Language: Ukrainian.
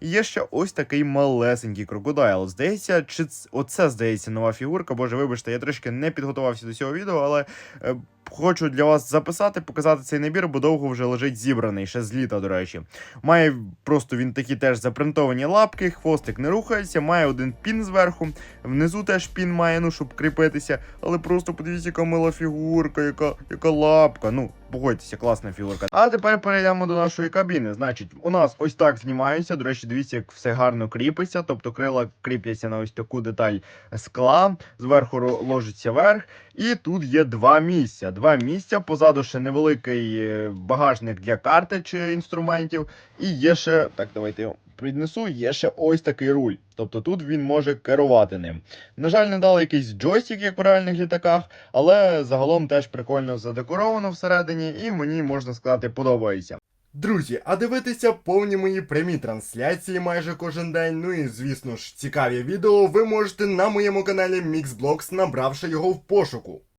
Є ще ось такий малесенький крокодайл. Здається, чи оце здається нова фігурка. Боже, вибачте, я трошки не підготувався до цього відео, але е, хочу для вас записати, показати цей набір, бо довго вже лежить зібраний, ще з літа, до речі. Має просто він такі теж запринтовані лапки, хвостик не рухається, має один пін зверху, внизу теж пін має, ну, щоб кріпитися. Але просто подивіться, яка мила фігурка, яка, яка лапка. Ну, погодьтеся, класна фігурка. А тепер перейдемо до нашої кабіни. Значить, у нас ось так знімаються. До речі, дивіться, як все гарно кріпиться. Тобто крила кріпляться на ось таку деталь скла, зверху ложиться верх. І тут є два місця. Два місця. Позаду ще невеликий е, багажник для карти чи інструментів. І є ще, так, давайте його піднесу, є ще ось такий руль. Тобто тут він може керувати ним. На жаль, не дали якийсь джойстик, як в реальних літаках, але загалом теж прикольно задекоровано всередині, і мені можна сказати, подобається. Друзі, а дивитися повні мої прямі трансляції майже кожен день. Ну і звісно ж, цікаві відео ви можете на моєму каналі Mixblocks, набравши його в пошуку.